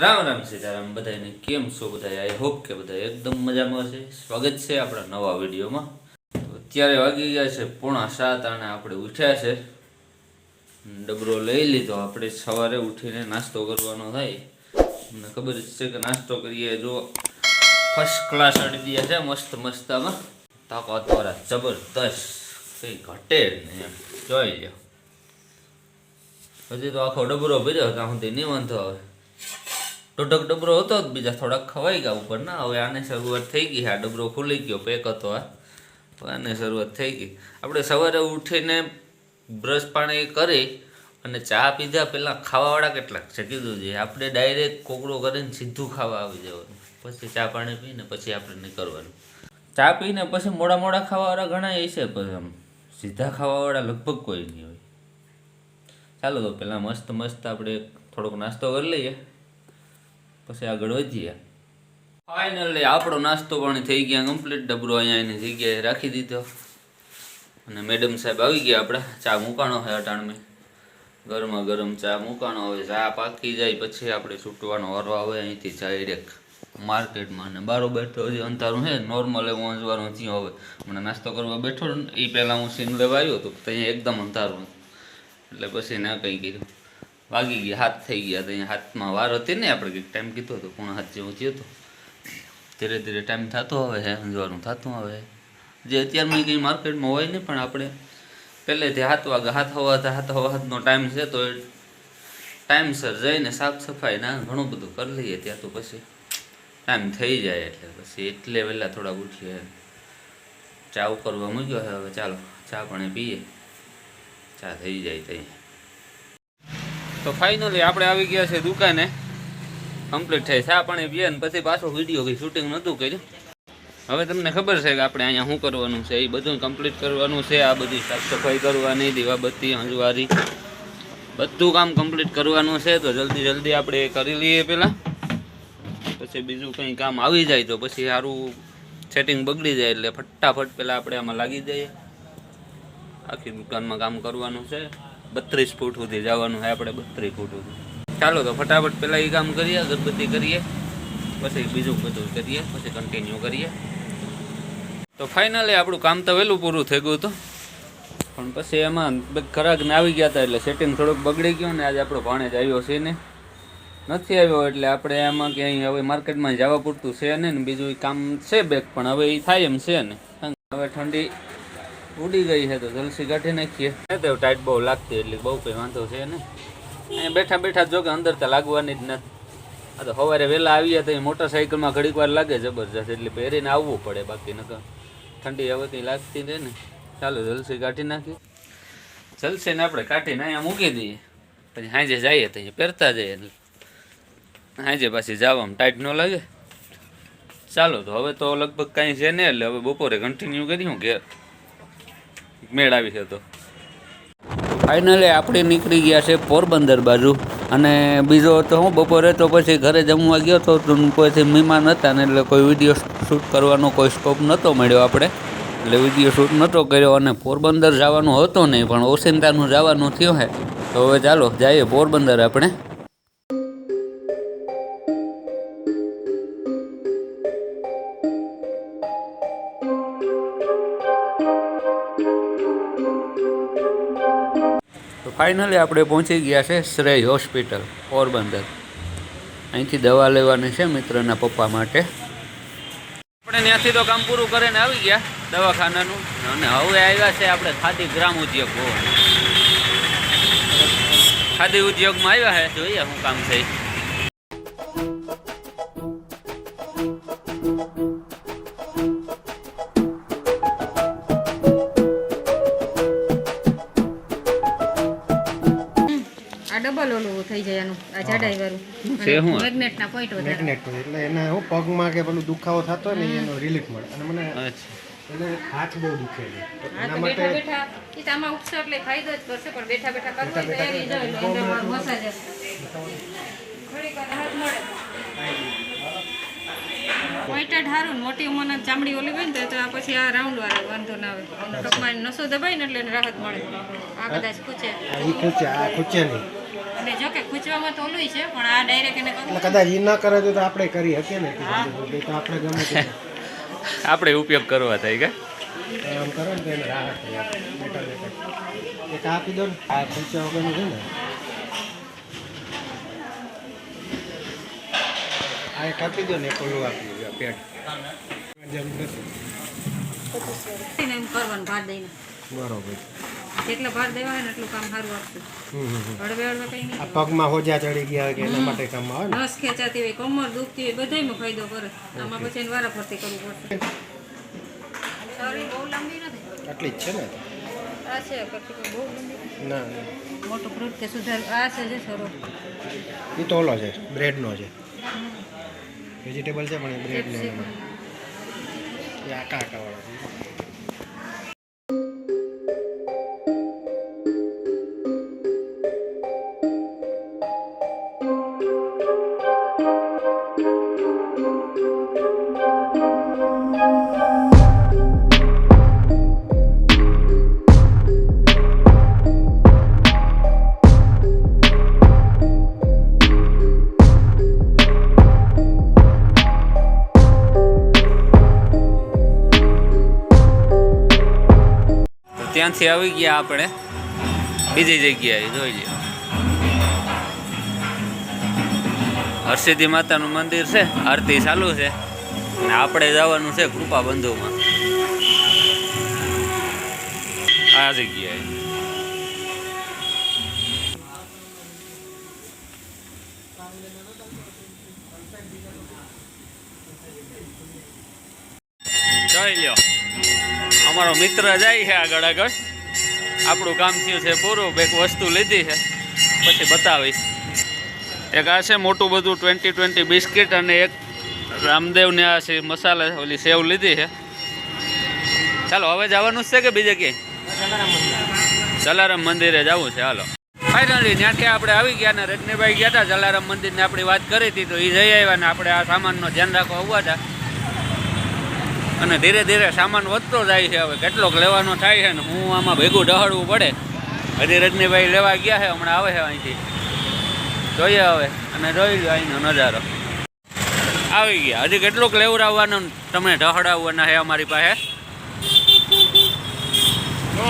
રામ રામ સીતારામ બધાને કેમ છો બધા આઈ હોપ કે બધા એકદમ મજામાં છે. સ્વાગત છે આપણા નવા વિડીયોમાં. તો અત્યારે વાગી ગયા છે પોણા સાત અને આપણે ઉઠ્યા છે. ડબરો લઈ લીધો. આપણે સવારે ઉઠીને નાસ્તો કરવાનો થાય. મને ખબર જ છે કે નાસ્તો કરીએ જો ફર્સ્ટ ક્લાસ અડી ગયા છે મસ્ત મસ્ત આમાં તાકાતવાળા જબરદસ્ત. કંઈ ઘટે નહીં એમ. જોઈ લો હજી તો આખો ડબરો ભર્યો ત્યાં સુધી નહીં વાંધો આવે. ટોટક ડબરો હતો જ, બીજા થોડાક ખવાઈ ગયા ઉપર. ના, હવે આને શરૂઆત થઈ ગઈ. આ ડબરો ખુલી ગયો પેક હતો આ આને શરૂઆત થઈ ગઈ. આપણે સવારે ઉઠીને બ્રશ પાણી કરી અને ચા પીધા પહેલાં ખાવાવાળા કેટલાક છે, કીધું છે. આપણે ડાયરેક્ટ કોકડો કરીને સીધું ખાવા આવી જવાનું. પછી ચા પાણી પીને પછી આપણે નીકળવાનું. ચા પીને પછી મોડા મોડા ખાવાવાળા ઘણા એ છે પછી આમ સીધા ખાવાવાળા લગભગ કોઈ નહીં હોય. ચાલો તો પહેલાં મસ્ત મસ્ત આપણે થોડોક નાસ્તો કરી લઈએ. પછી આગળ વધીએ. ફાઇનલી આપણો નાસ્તો પાણી થઈ ગયા કમ્પ્લીટ ડબરો અહીંયા એની જગ્યાએ રાખી દીધો. અને મેડમ સાહેબ આવી ગયા આપણે. ચા મૂકાણો હોય અટાણમે. ગરમા ગરમ ચા મૂકાણો હોય, ચા પાકી જાય, પછી આપણે છૂટવાનો વારો આવે અહીંથી ડાયરેક્ટ માર્કેટમાં. અને બારોબાર તો હજી અંધારું છે નોર્મલ એવું વાંચવાનું થયું હવે. મને નાસ્તો કરવા બેઠો ને એ પહેલાં હું સીન લેવા આવ્યો હતો, તો અહીંયા એકદમ અંધારું એટલે પછી ના કંઈ કીધું વાગી ગયા હાથ થઈ ગયા તો અહીંયા હાથમાં વાર હતી ને આપણે કંઈક ટાઈમ કીધો હતો પૂણા હાથ જેવો થયો હતો ધીરે ધીરે ટાઈમ થતો આવે છે અંજવાનું થતું આવે જે અત્યારમાં કંઈ માર્કેટમાં હોય નહીં, પણ આપણે પહેલેથી હાથ વાગે, હાથ હવા હાથ હવા હાથનો ટાઈમ છે તો ટાઈમસર જઈને સાફ સફાઈ ના ઘણું બધું કરી લઈએ, ત્યાં તો પછી ટાઈમ થઈ જાય એટલે પછી એટલે વહેલા થોડા ઉઠીએ. ચા ઉકળવા મૂક્યો હવે ચાલો, ચા પણ પીએ. ચા થઈ જાય તઈ તો ફાઇનલી આપણે આવી ગયા છે દુકાને. કમ્પ્લીટ થઈ. ચા પાણી પીએ ને પછી પાછો વીડિયો કંઈ શૂટિંગ નહોતું કર્યું. હવે તમને ખબર છે કે આપણે અહીંયા શું કરવાનું છે? એ બધું કમ્પ્લીટ કરવાનું છે. આ બધી સાફ સફાઈ કરવાની, દીવાબત્તી, હંજવારી. બધું કામ કમ્પ્લીટ કરવાનું છે. તો જલ્દી જલ્દી આપણે કરી લઈએ પહેલાં. પછી બીજું કંઈ કામ આવી જાય તો પછી સારું સેટિંગ બગડી જાય એટલે ફટાફટ પહેલાં આપણે આમાં લાગી જઈએ. આખી દુકાનમાં કામ કરવાનું છે. બત્રીસ ફૂટ સુધી જવાનું છે, આપણે બત્રીસ ફૂટ સુધી. ચાલો તો ફટાફટ પહેલાં એ કામ કરીએ, અગરબત્તી કરીએ, પછી બીજું બધું કરીએ, પછી કન્ટિન્યુ કરીએ. તો ફાઇનલી આપણું કામ તો વહેલું પૂરું થઈ ગયું હતું. પણ પછી એમાં ખરાકને આવી ગયા હતા એટલે સેટિંગ થોડુંક બગડી ગયું ને આજે આપણો ભાણેજ આવ્યો છે ને. નથી આવ્યો એટલે આપણે એમાં ક્યાંય હવે માર્કેટમાં જવા પૂરતું છે ને ને, બીજું કામ છે બેક પણ હવે એ થાય એમ છે ને. હવે ઠંડી ઉડી ગઈ છે તો જલસી કાઢી નાખીએ. તો ટાઈટ બહુ લાગતી એટલે બહુ કંઈ વાંધો છે ને. અહીંયા બેઠા બેઠા જો કે અંદર તો લાગવાની જ નથી. આ તો સવારે વહેલા આવીએ તો એ મોટરસાઇકલમાં ઘડીક વાર લાગે જબરજસ્ત, એટલે પહેરીને આવવું પડે બાકી નકર ઠંડી હવે કંઈ લાગતી રહે ને. ચાલો જલસી કાઢી નાખીએ. જલસીને આપણે કાઢીને અહીંયા મૂકી દઈએ. પછી હાંજે જઈએ તો અહીંયા પહેરતા જઈએ. એટલે હાંજે પાછી જવામાં ટાઈટ ન લાગે. ચાલો તો હવે તો લગભગ કાંઈ છે નહીં એટલે હવે બપોરે કન્ટિન્યુ કરી હું ઘેર. મેળ આવી છે તો. ફાઇનલી આપણે નીકળી ગયા છે પોરબંદર બાજુ. અને બીજો તો હું બપોરે તો પછી ઘરે જમવા ગયો તો પછી મહેમાન હતા ને એટલે કોઈ વીડિયો શૂટ કરવાનો કોઈ સ્કોપ નહોતો મળ્યો આપણે. એટલે વીડિયો શૂટ નહોતો કર્યો અને પોરબંદર જવાનું હતું નહીં, પણ ઓસિંતાનું જવાનું થયું હે. તો હવે ચાલો, જઈએ પોરબંદર આપણે. ફાઇનલી આપણે પહોંચી ગયા છે શ્રેય હોસ્પિટલ, પોરબંદર. અહીંથી દવા લેવાની છે મિત્રના પપ્પા માટે. આપણે ત્યાંથી તો કામ પૂરું કરીને આવી ગયા દવાખાનાનું. અને હવે આવ્યા છે આપણે ખાદી ગ્રામ ઉદ્યોગ ખાદી ઉદ્યોગમાં આવ્યા છે, જોઈએ શું કામ છે. ડબલ ઓલું થઈ જાય એનું આ જાડાઈ વાળું શું? પોઈન્ટ વધારે. મેગ્નેટ હોય એટલે એને હું પગમાં કે પેલું દુખાવો થતો હોય ને એનો રિલીફ મળે. અને મને અચ્છા. હાથ બહુ દુખે છે. એના માટે બેઠા બેઠા આમાં ઉપસો એટલે ફાયદો જ કરશે પણ બેઠા બેઠા કરવું તો એની જાય મસાજ હશે. ઘડીક મળે. પોઈન્ટેડ હારું મોટી ઉંમરના ચામડી ઓલી હોય ને તો- આ પછી આ રાઉન્ડ વાળા વાંધો ના આવે. ટપમાં નસો દબાય ને એટલે એને રાહત મળે. આ કદાચ ખૂચે. ખૂચે આ ખૂચે નહીં. એટલે જો કે ખૂંચવામાં તો ઓલું છે પણ આ ડાયરેક્ટ એને એટલે કદાચ એ ના કરે તો આપણે કરી શકીએ ને તો આપણે ગમે આપણે ઉપયોગ કરવા થાય કે? આમ કરો ને તો એને રાહત થાય. બેઠા બેઠા એક આપી દો ને. આ ખર્ચા વગરનું છે ને. આ કાપી દો ને એક આપી દો પેટ જેમ નથી એમ કરવાનું ભાર દઈને. બરોબર. જેટલો ભાર દેવા હોય ને એટલું કામ સારું હમ. હળવે હળવે કંઈ આ નહીં પગમાં હોજા ચડી ગયા કે એના માટે કામ આવે ને? નસ ખેંચાતી હોય કમર દુખતી હોય બધાયમાં ફાયદો કરે. આમાં પછી એને વારા ફરતી કરવું પડશે. સોરી બહુ લાંબી નથી. આટલી જ છે ને? આ છે પછી બહુ લાંબી. ના. મોટો મોટું ફ્રૂટ કે સુધાર આ છે જે સરો એ તો ઓલો છે બ્રેડનો છે. વેજીટેબલ છે પણ એ બ્રેડ ને આકા આકાવાળો છે. ત્યાંથી આવી ગયા આપણે. બીજી જગ્યાએ, જોઈ લ્યો. હરસિદ્ધિ માતાનું મંદિર છે, આરતી ચાલુ છે. અને આપણે જવાનું છે કૃપા બંધુમાં આ જગ્યાએ. જોઈ લ્યો. અમારો મિત્ર જાય છે આગળ આગળ. આપણું કામ થયું છે પૂરું એક વસ્તુ લીધી છે. પછી બતાવીશ. એક આ છે મોટું બધું ટ્વેન્ટી ટ્વેન્ટી બિસ્કિટ અને એક રામદેવને આ છે મસાલા, ઓલી સેવ લીધી છે. ચાલો, હવે જવાનું છે કે બીજે ક્યાંય? જલારામ મંદિરે જવું છે, હાલો. ફાઇનલી ત્યાંથી આપણે આવી ગયા ને રજનીભાઈ ગયા હતા જલારામ મંદિરની આપણી વાત કરી હતી તો એ જઈ આવ્યા ને આપણે આ સામાનનો ધ્યાન રાખવા આવવા હતા અને ધીરે ધીરે સામાન વધતો જાય છે. હવે કેટલોક લેવાનો થાય છે ને હું આમાં ભેગું ડહાડવું પડે. હજી રજનીભાઈ લેવા ગયા છે હમણાં આવે છે અહીંથી. જોઈએ હવે અને જોઈ લો અહીંનો નજારો. આવી ગયા. હજી કેટલુંક લેવડાવવાનો તમને ઢહડાવવાના છે અમારી પાસે.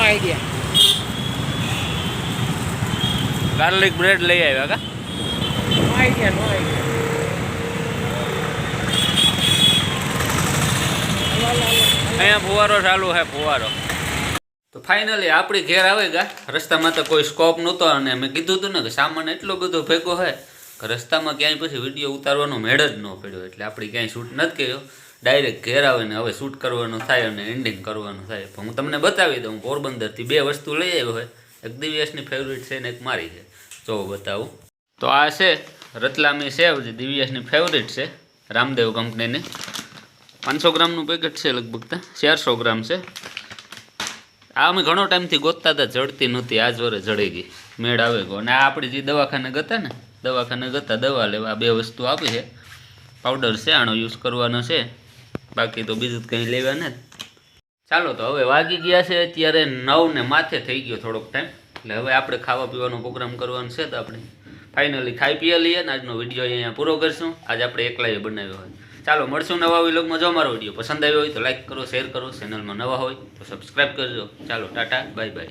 આઈડિયા. ગાર્લિક બ્રેડ લઈ આવ્યા કા? No idea no idea. અહીંયા ફુવારો ચાલુ છે ફુવારો. તો ફાઇનલી આપણી ઘેર આવે ગા. રસ્તામાં તો કોઈ સ્કોપ નહોતો અને મેં કીધું હતું ને કે સામાન એટલો બધો ભેગો હોય કે રસ્તામાં ક્યાંય પછી વીડિયો ઉતારવાનો મેળ જ ન પડ્યો. એટલે આપણે ક્યાંય શૂટ નથી કર્યો. ડાયરેક્ટ ઘેર આવે ને હવે શૂટ કરવાનું થાય અને એન્ડિંગ કરવાનું થાય. પણ હું તમને બતાવી દઉં, પોરબંદરથી બે વસ્તુ લઈ આવ્યો હોય એક દિવ્યાસની ફેવરિટ છે ને એક મારી છે. જો બતાવું. તો આ છે રતલામી સેવ જે દિવ્યાસની ફેવરિટ છે. રામદેવ કંપનીની. પાંચસો ગ્રામનું પેકેટ છે લગભગ ત્યાં. ચારસો ગ્રામ છે. આ અમે ઘણો ટાઈમથી ગોતતા હતા, જડતી નહોતી. આજ વરે જડી ગઈ. મેળ આવે ગયો. અને આ આપણે જે દવાખાને ગતા ને, દવાખાને ગતા, દવા લેવા બે વસ્તુ આપી છે. પાવડર છે, આનો યુઝ કરવાનો છે. બાકી તો બીજું કંઈ લેવા ને ચાલો તો હવે વાગી ગયા છે, અત્યારે નવ ને માથે થઈ ગયો થોડોક ટાઈમ એટલે હવે આપણે ખાવા પીવાનો પ્રોગ્રામ કરવાનો છે તો આપણે ફાઇનલી ખાઈ પીએ લઈએ ને આજનો વીડિયો અહીંયા પૂરો કરશું. આજે આપણે એકલાએ બનાવ્યો હોય. ચાલો, મળશું નવા વિલોગમાં. જો અમારો વીડિયો પસંદ આવ્યો હોય તો લાઈક કરો શેર કરો. ચેનલમાં નવા હોય તો સબસ્ક્રાઈબ કરજો. ચાલો, ટાટા બાય બાય